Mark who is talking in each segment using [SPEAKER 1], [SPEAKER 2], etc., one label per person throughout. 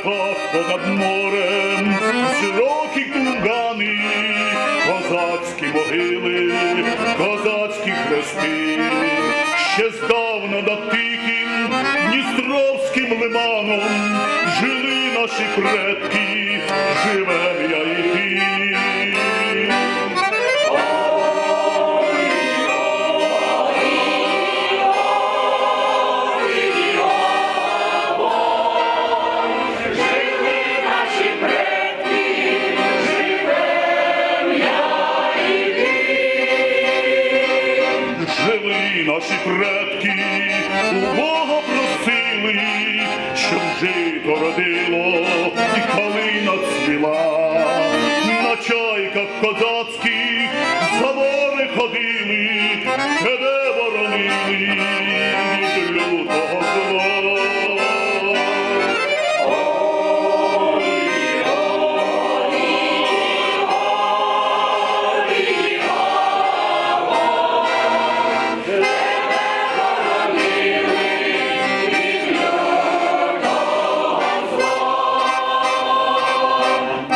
[SPEAKER 1] степах понад морем, широкі кургани, козацькі могили, козацькі хрести, ще здавна над тихим Дністровським лиманом жили наші предки, живем я і ти.
[SPEAKER 2] Наші предки,
[SPEAKER 1] у Бога просили, щоб жито родило і калина цвіла. На чайках козацьких забори ходили, тебе боронили від лютого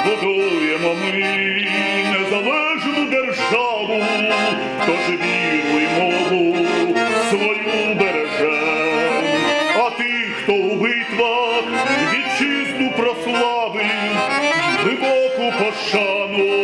[SPEAKER 1] Будуємо ми незалежну державу, тож віру й мову свою бережем. А тих, хто у битвах вітчизну прославив, глибоку пошану